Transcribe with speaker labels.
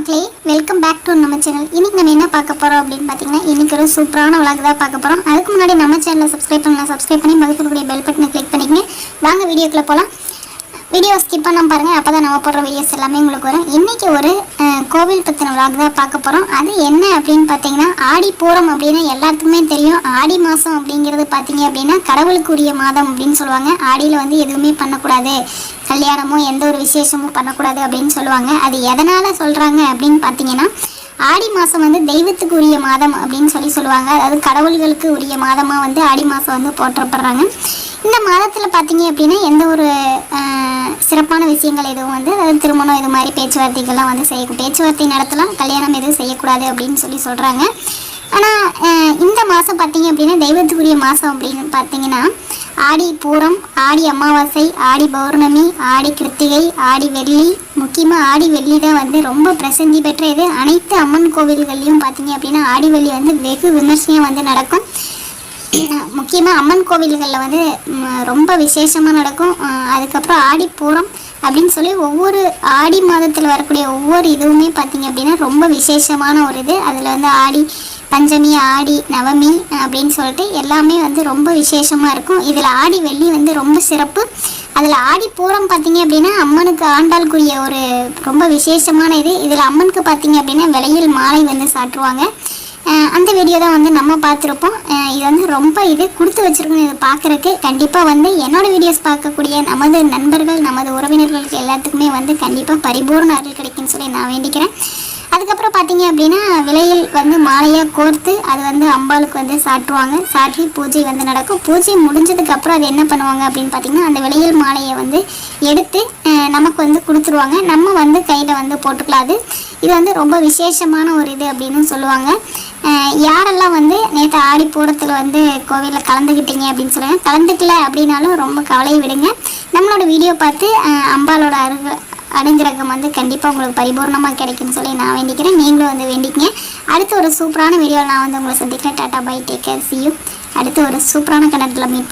Speaker 1: மக்களே welcome back to நம்ம channel இன்னைக்கு நம்ம என்ன பார்க்க போகிறோம் அப்படின்னு பார்த்தீங்கன்னா இன்னைக்கு ஒரு சூப்பரான விளாக் தான் பார்க்க போகிறோம் அதுக்கு முன்னாடி நம்ம சேனலை சப்ஸ்கிரைப் பண்ணலாம் சப்ஸ்கிரைப் பண்ணி பக்கத்துக்கூடிய பெல் பட்டனை கிளிக் பண்ணிக்கங்க. வாங்க வீடியோக்குள்ளே போகலாம் வீடியோ ஸ்கிப் பண்ண பாருங்கள் அப்போ தான் நம்ம போடுற வீடியோஸ் எல்லாமே உங்களுக்கு வரும். இன்றைக்கி ஒரு கோவில் பற்றின விளாக் தான் பார்க்க போகிறோம் அது என்ன அப்படின்னு பார்த்தீங்கன்னா ஆடி பூரம் அப்படின்னா எல்லாத்துக்குமே தெரியும். ஆடி மாதம் அப்படிங்கிறது பார்த்தீங்க அப்படின்னா கடவுளுக்குரிய மாதம் அப்படின்னு சொல்லுவாங்க. ஆடியில் வந்து எதுவுமே பண்ணக்கூடாது. கல்யாணமோ எந்த ஒரு விசேஷமும் பண்ணக்கூடாது அப்படின்னு சொல்லுவாங்க. அது எதனால் சொல்கிறாங்க அப்படின்னு பார்த்தீங்கன்னா ஆடி மாதம் வந்து தெய்வத்துக்கு உரிய மாதம் அப்படின்னு சொல்லி சொல்லுவாங்க. அதாவது கடவுள்களுக்கு உரிய மாதமாக வந்து ஆடி மாதம் வந்து போற்றப்படுறாங்க. இந்த மாதத்தில் பார்த்தீங்க அப்படின்னா எந்த ஒரு சிறப்பான விஷயங்கள் எதுவும் வந்து அதாவது திருமணம் இது மாதிரி பேச்சுவார்த்தைகள்லாம் வந்து செய்ய பேச்சுவார்த்தை நடத்தலாம் கல்யாணம் எதுவும் செய்யக்கூடாது அப்படின்னு சொல்லி சொல்கிறாங்க ஆனால் இந்த மாதம் பார்த்தீங்க அப்படின்னா தெய்வத்துக்குரிய மாதம் அப்படின்னு பார்த்தீங்கன்னா ஆடி பூரம் ஆடி அமாவாசை ஆடி பௌர்ணமி ஆடி கிருத்திகை ஆடி வெள்ளி. முக்கியமாக ஆடி வெள்ளி தான் வந்து ரொம்ப பிரசித்தி பெற்ற இது. அனைத்து அம்மன் கோவில்கள்லையும் பார்த்தீங்க அப்படின்னா ஆடி வெள்ளி வந்து வெகு விமர்சையாக வந்து நடக்கும். முக்கியமாக அம்மன் கோவில்களில் வந்து ரொம்ப விசேஷமாக நடக்கும். அதுக்கப்புறம் ஆடி பூரம் அப்படின்னு சொல்லி ஒவ்வொரு ஆடி மாதத்தில் வரக்கூடிய ஒவ்வொரு இதுவுமே பார்த்தீங்க அப்படின்னா ரொம்ப விசேஷமான ஒரு இது. அதில் வந்து ஆடி பஞ்சமி ஆடி நவமி அப்படின்னு சொல்லிட்டு எல்லாமே வந்து ரொம்ப விசேஷமாக இருக்கும். இதில் ஆடி வெள்ளி வந்து ரொம்ப சிறப்பு. அதில் ஆடி பூரம் பார்த்தீங்க அப்படின்னா அம்மனுக்கு ஆண்டாளுக்குரிய ஒரு ரொம்ப விசேஷமான இது. இதில் அம்மனுக்கு பார்த்தீங்க அப்படின்னா விலையில் மாலை வந்து சாட்டுவாங்க அந்த வீடியோ தான் வந்து நம்ம பார்த்துருப்போம். இது வந்து ரொம்ப இது கொடுத்து வச்சுருக்கணும் இது பார்க்குறக்கு கண்டிப்பாக வந்து என்னோடய வீடியோஸ் பார்க்கக்கூடிய நமது நண்பர்கள் நமது உறவினர்களுக்கு எல்லாத்துக்குமே வந்து கண்டிப்பாக பரிபூர்ண அருள் கிடைக்கும்னு சொல்லி நான் வேண்டிக்கிறேன். அதுக்கப்புறம் பார்த்தீங்க அப்படின்னா விலை விலையில் வந்து மாலையாக கோர்த்து அது வந்து அம்பாளுக்கு வந்து சாட்டுவாங்க. சாட்டி பூஜை வந்து நடக்கும். பூஜை முடிஞ்சதுக்கப்புறம் அது என்ன பண்ணுவாங்க அப்படின்னு பார்த்தீங்கன்னா அந்த விளையல் மாலையை வந்து எடுத்து நமக்கு வந்து கொடுத்துருவாங்க. நம்ம வந்து கையில் வந்து போட்டுக்கலாம். அது இது வந்து ரொம்ப விசேஷமான ஒரு இது அப்படின்னு சொல்லுவாங்க. யாரெல்லாம் வந்து நேற்று ஆடி பூரத்தில் வந்து கோவிலில் கலந்துக்கிட்டீங்க அப்படின்னு சொல்லுவாங்க கலந்துக்கல அப்படின்னாலும் ரொம்ப கவலையை விடுங்க. நம்மளோட வீடியோ பார்த்து அம்பாலோட அருக அனுகிரகம் வந்து கண்டிப்பாக உங்களுக்கு பரிபூர்ணமாக கிடைக்கும்னு சொல்லி நான் வேண்டிக்கிறேன். நீங்களும் வந்து வேண்டிக்கங்க. அடுத்து ஒரு சூப்பரான வீடியோவில் நான் வந்து உங்களை சந்திக்கிறேன். Tata bye take care. See you அடுத்து ஒரு சூப்பரான கணக்கில் மீட்